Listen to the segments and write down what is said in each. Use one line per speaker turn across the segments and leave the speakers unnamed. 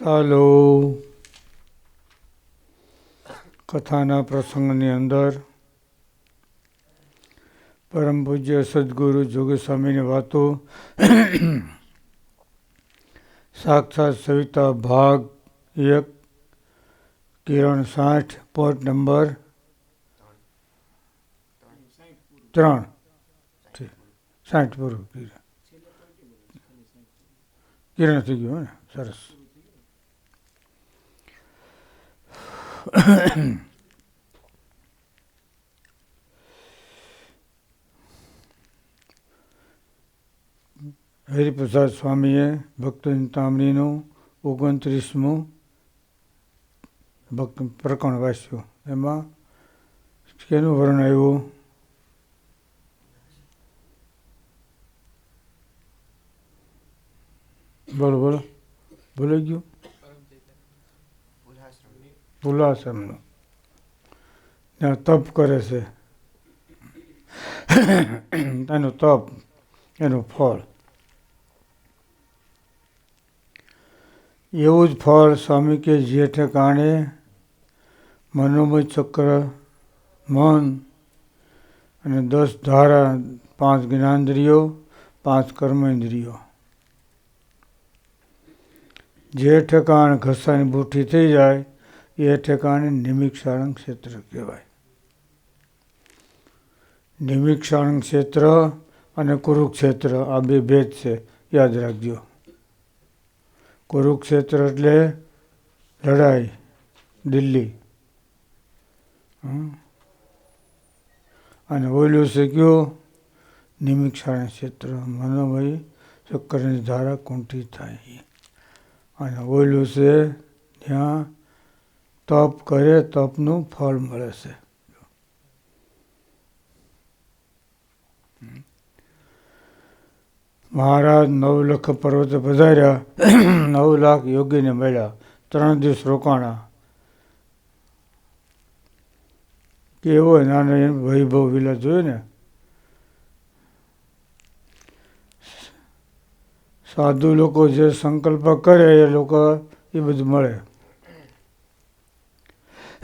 ચાલો. કથાના પ્રસંગની અંદર પરમ પૂજ્ય સદગુરુ જોગસ્વામીની વાતો સાક્ષાત સવિતા ભાગ એક, કિરણ સાઠ, પોર્ટ નંબર ત્રણ. સાઠ પૂરું. કિરણ. કિરણ થઈ ગયું, હે સરસ. હરિપ્રસાદ સ્વામીએ ભક્ત ચિંતામણીનું ઓગણત્રીસમું ભક્ત પ્રકરણ વાંચ્યું એમાં કેનું વર્ણ આવ્યું? બોલો બોલો. ભૂલાઈ ગયું? પુલાશ્રમનું ત્યાં તપ કરે છે. એનું તપ, એનું ફળ. એવું જ ફળ સ્વામી કે જે ઠેકાણે મનોમય ચક્ર મન અને દસ ધારા, પાંચ જ્ઞાનેન્દ્રિયો, પાંચ કર્મેન્દ્રિયો. જે ઠેકાણ ઘસાની બુઠ્ઠી થઈ જાય એ ઠેકાણે નિમિક્ષારણ ક્ષેત્ર કહેવાય. નિમિક્ષારણ ક્ષેત્ર અને કુરુક્ષેત્ર, આ બે ભેદ છે, યાદ રાખજો. કુરુક્ષેત્ર એટલે લડાઈ, દિલ્હી. અને ઓલું છે કયો? નિમિક્ષારણ ક્ષેત્ર. મનોમય ચક્કરની ધારા કુંઠી થાય. અને ઓલું છે ત્યાં તપ કરે, તપનું ફળ મળે છે. મહારાજ નવ લખ પર્વત પધાર્યા. નવ લાખ યોગીને મળ્યા. ત્રણ દિવસ રોકાણા. કેવો નાનો એનો વૈભવ વિલા જોયું ને? સાધુ લોકો જે સંકલ્પ કરે એ લોકો એ બધું મળે.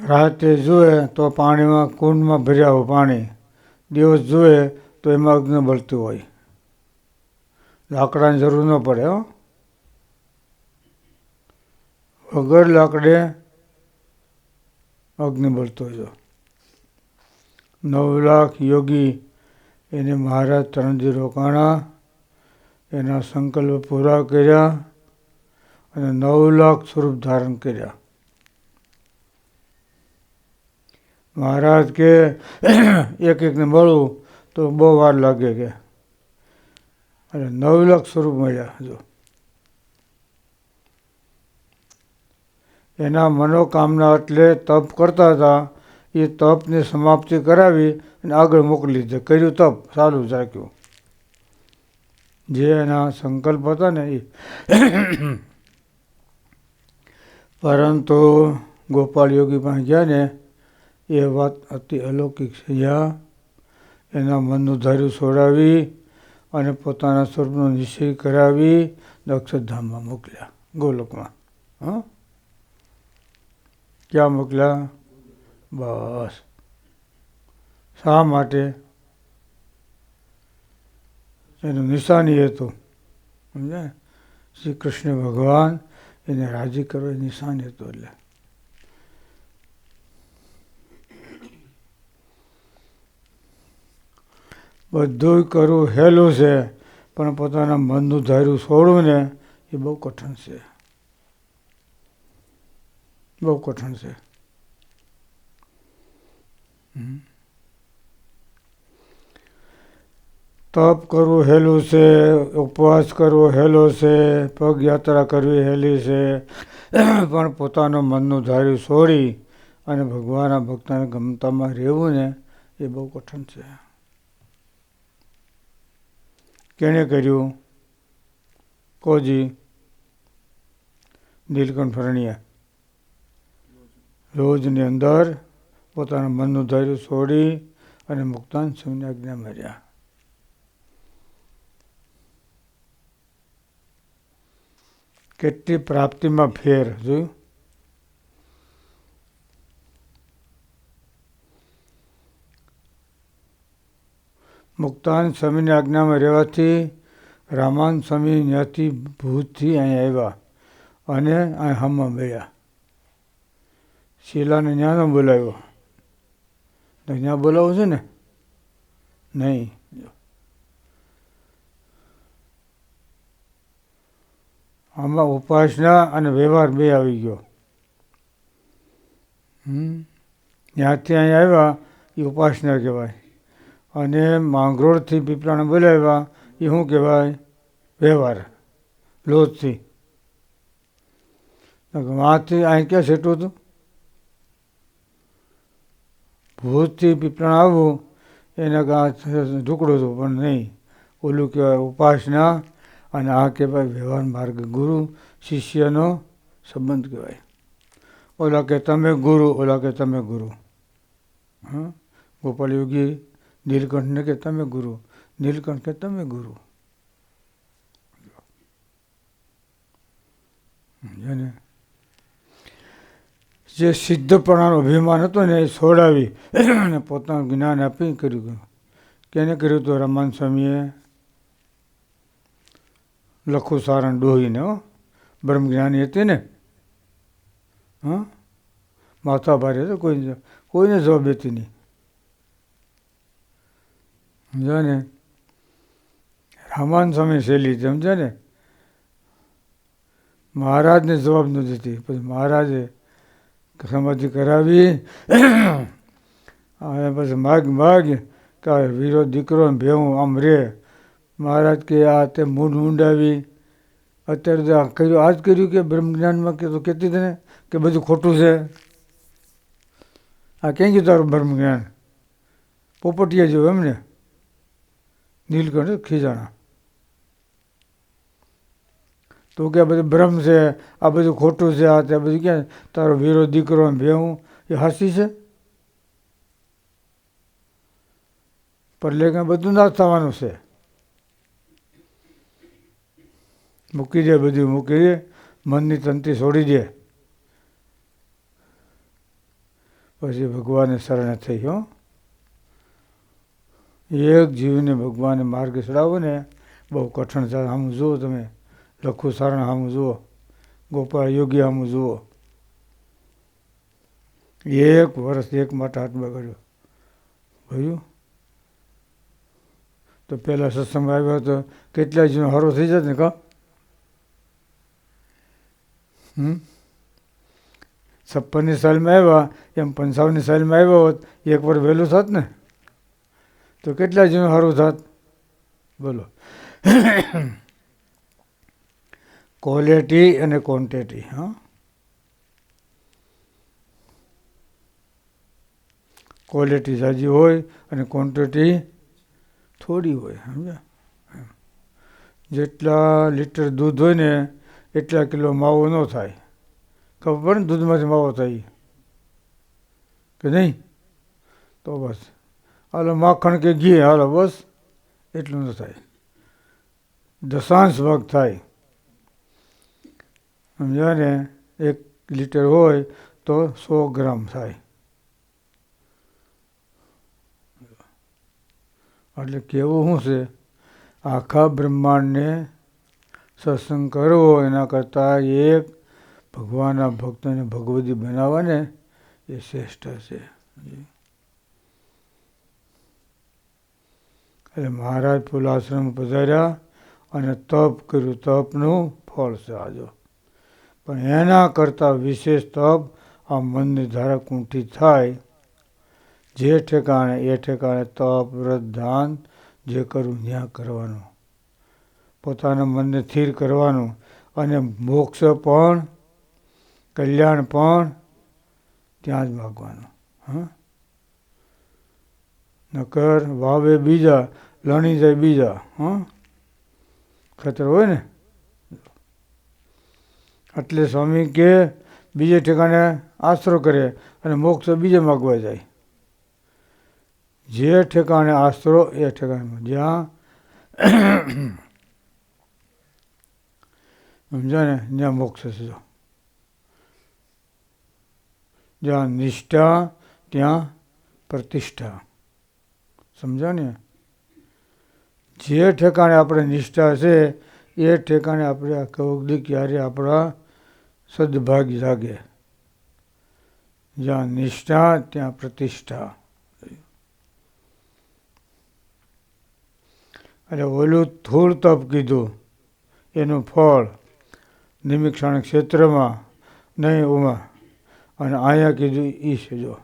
રાતે જુએ તો પાણીમાં કુંડમાં ભર્યા હોય પાણી. દિવસ જુએ તો એમાં અગ્નિ બળતું હોય. લાકડાની જરૂર ન પડે, હો. વગર લાકડે અગ્નિ બળતો જો નવ લાખ યોગી એને મહારાજ ત્રણજી રોકાણા, એના સંકલ્પ પૂરા કર્યા. અને નવ સ્વરૂપ ધારણ કર્યા. મહારાજ કે, એક એકને મળું તો બહુ વાર લાગે કે. અને નવ સ્વરૂપ મળ્યા, જો. એના મનોકામના એટલે તપ કરતા હતા. એ તપની સમાપ્તિ કરાવી અને આગળ મોકલી દે કર્યું તપ, સારું રાખ્યું. જે એના સંકલ્પ હતા ને એ. પરંતુ ગોપાલ યોગી પાસે ગયા ને, એ વાત અતિ અલૌકિક છે. જ્યાં એના મનનું ધાર્યું છોડાવી અને પોતાના સ્વરૂપનો નિશ્ચય કરાવી દક્ષધામમાં મોકલ્યા. ગોલોકમાં. હા? ક્યાં મોકલ્યા? બસ. શા માટે? એનું નિશાની હતું. સમજાય? શ્રી કૃષ્ણ ભગવાન એને રાજી કરો એ નિશાન હતું એટલે. બધું કરવું હેલું છે, પણ પોતાના મનનું ધાર્યું છોડવું ને એ બહુ કઠણ છે. બહુ કઠણ છે. હમ. તપ કરવું હેલું છે, ઉપવાસ કરવો હેલો છે પગયાત્રા કરવી હેલી છે. પણ પોતાનું મનનું ધાર્યું છોડી અને ભગવાનના ભક્તને ગમતામાં રહેવું ને એ બહુ કઠણ છે. કેણે કર્યું? કોજી? નીલકંઠ ફરણિયા. રોજની અંદર પોતાના મનનું ધાર્યું છોડી અને મુક્તાન સિંહની આજ્ઞા માર્યા. કેટલી પ્રાપ્તિમાં ફેર, જોયું? મુક્તાન સ્વામીની આજ્ઞામાં રહેવાથી રામાન સ્વામી ત્યાંથી ભૂતથી અહીં આવ્યા અને અહીં હમમાં મળ્યા. શીલાને ત્યાં બોલાવ્યો. ત્યાં બોલાવવું છે ને? નહીં. આમાં ઉપાસના અને વ્યવહાર બે આવી ગયો. ત્યાંથી અહીં આવ્યા, એ ઉપાસના કહેવાય. અને માંગરોળથી પીપળાને બોલાવ્યા, એ શું કહેવાય? વ્યવહાર. લોજથી વાંથી અહીં ક્યાં છેટું હતું? ભૂતથી પીપળા આવવું, એના કાં ઢુકડું હતું, પણ નહીં. ઓલું કહેવાય ઉપાસના અને આ કહેવાય વ્યવહાર માર્ગ. ગુરુ, શિષ્યનો સંબંધ કહેવાય. ઓલા કે તમે ગુરુ, ઓલા કે તમે ગુરુ. હા? ગોપાલ યોગી નીલકંઠને કે તમે ગુરુ. નીલકંઠ કે તમે ગુરુ. ને જે સિદ્ધપણાનો અભિમાન હતો ને એ છોડાવી અને પોતાનું જ્ઞાન આપી કર્યું. કેને કર્યું હતું રમાન સ્વામીએ લખું સારણ ડોહીને, હો. બ્રહ્મજ્ઞાની હતી ને. હા. માથા ભારે હતો કોઈ કોઈને જવાબ દેતી નહીં. સમજ્યા ને? રામાન સ્વામી શૈલી, સમજ્યા ને? મહારાજને જવાબ ન દેતી. પછી મહારાજે સમાધિ કરાવી. અને પછી માગ માગ કે વીરો દીકરો ભેવું આમ રે. મહારાજ કે, આ તે મૂંડ મૂંડાવી અત્યારે તો આ કર્યું, આ જ કર્યું કે બ્રહ્મજ્ઞાનમાં કે તો કહેતી તને કે બધું ખોટું છે. આ ક્યાં ગયું તારું બ્રહ્મજ્ઞાન? પોપટિયા જેવું એમને નીલકંઠ ખીજાણા. તો કે આ બધું ભ્રમ છે, આ બધું ખોટું છે, આ તે બધું ક્યાં? તારો વીરો દીકરો ભેવું એ હાસી છે? પરલે બધું ના થવાનું છે. મૂકી દે, બધું મૂકી દે, મનની તંતી છોડી દે. પછી ભગવાનને શરણે થઈ, હો. એક જીવને ભગવાને માર્ગ ચડાવો ને, બહુ કઠણ થાય આમ જુઓ તમે, લખું શરણ આમ જુઓ ગોપાળ યોગી આમ જુઓ. એક વર્ષ એક માટે હાથ બગાડ્યો ભયું? તો પહેલાં સત્સંગ આવ્યો તો કેટલા જીવનો હારો થઈ જત ને, કા? છપ્પનની સાલમાં આવ્યા, એમ પંચાવનની સાલમાં આવ્યા હોત, એક વાર વહેલું થાત ને? તો કેટલા જણ સારું થાત? બોલો. ક્વોલિટી અને ક્વોન્ટિટી હા. ક્વોલિટી સાજી હોય અને ક્વોન્ટિટી થોડી હોય, સમજ્યા? જેટલા લીટર દૂધ હોય ને એટલા કિલો માવો ન થાય. ખબર પડે ને દૂધમાંથી માવો થાય. કે નહીં? તો બસ. હાલો, માખણ કે ઘી, હાલો, બસ. એટલું ન થાય. દશાંશ ભાગ થાય. સમજાય ને? એક લીટર હોય તો સો ગ્રામ થાય. એટલે કેવું શું છે? આખા બ્રહ્માંડને સત્સંગ કરવો, એના કરતાં એક ભગવાનના ભક્તને ભગવતી બનાવવાને એ શ્રેષ્ઠ છે. એટલે મહારાજ ફૂલાશ્રમ પધાર્યા અને તપ કર્યું. તપનું ફળ છે આજો પણ એના કરતાં વિશેષ તપ આ મનની ધારા કુંઠી થાય. જે ઠેકાણે એ ઠેકાણે તપ, વ્રત, દાન જે કરવું ત્યાં કરવાનું. પોતાના મનને સ્થિર કરવાનું અને મોક્ષ પણ, કલ્યાણ પણ ત્યાં જ માગવાનું. હા? નકર વાવે બીજા, લણી જાય બીજા. હા? ખતરો હોય ને? એટલે સ્વામી કે બીજે ઠેકાણે આશરો કરે અને મોક્ષ બીજે માગવા જાય. જે ઠેકાણે આશરો, એ ઠેકાણે. જ્યાં સમજ્યા ને ત્યાં મોક્ષ છે જો જ્યાં નિષ્ઠા ત્યાં પ્રતિષ્ઠા સમજ્યા ને જે ઠેકાણે આપણે નિષ્ઠા છે એ ઠેકાણે આપણે આ ક્યારે આપણા સદભાગ જાગે જ્યાં નિષ્ઠા ત્યાં પ્રતિષ્ઠા એટલે ઓલું થોડ તપ કીધું એનું ફળ નિમિક્ષણ ક્ષેત્રમાં નહીં ઉમા. અને અહીંયા કીધું ઈ છે જો.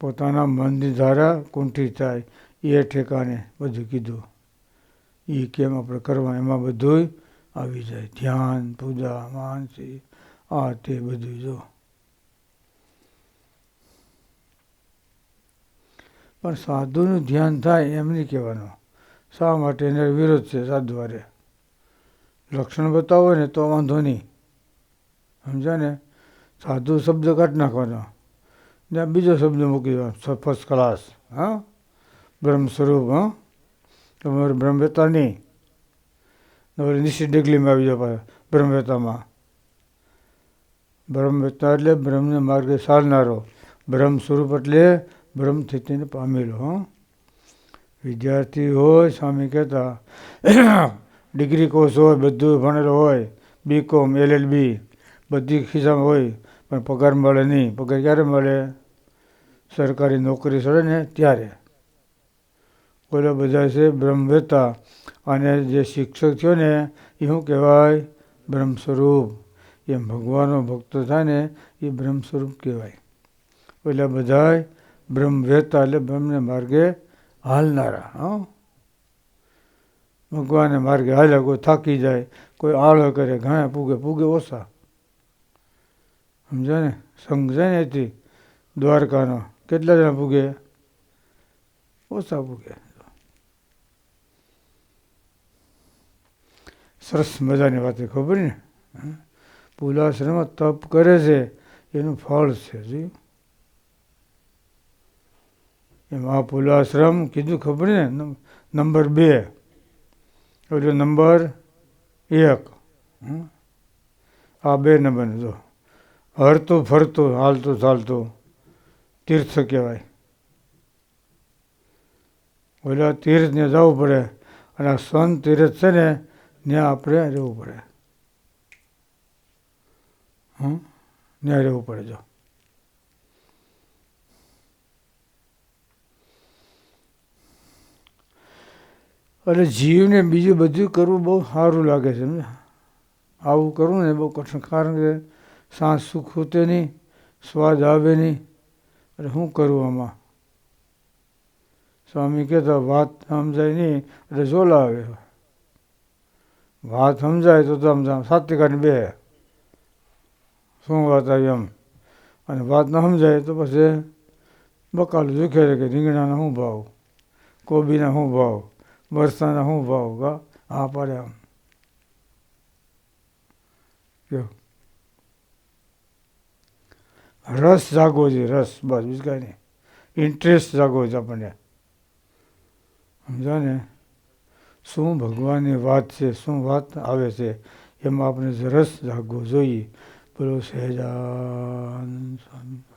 પોતાના મનની ધારા કુંઠી થાય, એ ઠેકાણે બધું કીધું. એ કેમ આપણે કરવા? એમાં બધું આવી જાય. ધ્યાન, પૂજા, માનસી, આ તે બધું જો. પણ સાધુનું ધ્યાન થાય એમ નહીં કહેવાનું. શા માટે એને વિરોધ છે સાધુવારે લક્ષણ બતાવો ને તો વાંધો નહીં. સમજ્યા ને? સાધુ શબ્દ કાઢી નાખવાનો. ને બીજો શબ્દ મૂકી દેવાનો ફર્સ્ટ ક્લાસ, હા? બ્રહ્મ સ્વરૂપ, હા? તમારે બ્રહ્મવેતા નહીં. તમારે નિશ્ચિત ડિગ્રીમાં આવી જાવ બ્રહ્મવેતામાં. બ્રહ્મવેતા એટલે બ્રહ્મને માર્ગે સારનારો. બ્રહ્મ સ્વરૂપ એટલે બ્રહ્મથી તેને પામેલો, હં? વિદ્યાર્થી હોય, સ્વામી કહેતા, ડિગ્રી કોર્સ હોય, બધું ભણેલો હોય બી કોમ એલએલબી બધી ખિસ્સામાં હોય, પણ પગાર મળે નહીં. પગાર ક્યારે મળે? સરકારી નોકરી સરે ને ત્યારે. બોલો બધા છે બ્રહ્મવેતા. અને જે શિક્ષક થયો ને, એ શું કહેવાય? બ્રહ્મ સ્વરૂપ એમ ભગવાનનો ભક્ત થાય ને, એ બ્રહ્મ સ્વરૂપ કહેવાય. ઓલા બધા બ્રહ્મવેતા, એટલે બ્રહ્મને માર્ગે હાલનારા, હા? ભગવાનને માર્ગે હાલ્યા કોઈ થાકી જાય, કોઈ આળો કરે, ઘણા પૂગે પૂગે ઓછા. સમજો ને? છે ને એથી, દ્વારકાનો. કેટલા જણા પૂગે? ઓછા પૂગે. સરસ મજાની વાત, ખબર ને? પુલાશ્રમ તપ કરે છે, એનું ફળ છે, જોયું? એમાં પુલાશ્રમ કીધું ખબર ને? નંબર બે. એટલે નંબર એક. આ બે નંબર જો. હરતું ફરતું, હાલતું ચાલતું. તીર્થ કહેવાય. ઓલા તીર્થને જવું પડે. અને આ સંત તીર્થ છે ને, ત્યાં આપણે રહેવું પડે. હં ત્યાં રહેવું પડે જો. એટલે જીવને બીજું બધું કરવું બહુ સારું લાગે છે આવું કરવું ને બહુ કઠિન. કારણ કે સાસ સુખ હોતે નહીં, સ્વાદ આવે નહીં. એટલે શું કરવું આમાં? સ્વામી કહેતા, વાત સમજાય નહીં. એટલે ઝોલા આવે. વાત સમજાય તો સમજાય સાત્વિકાની બે. શું વાત આવી એમ? અને વાત ન સમજાય તો પછી બકાલું દુખે કે રીંગણાના શું ભાવ? કોબીના શું ભાવ? મરસાના શું ભાવ ગા? હા, પડે આમ. કયો રસ જાગવો છે રસ, બસ, બીજું કાંઈ નહીં. ઇન્ટરેસ્ટ જાગવો છે આપણને. સમજો ને? શું ભગવાનની વાત છે, શું વાત આવે છે, એમાં આપણે રસ જાગવો જોઈએ. બોલો સહેજાન સ્વામી.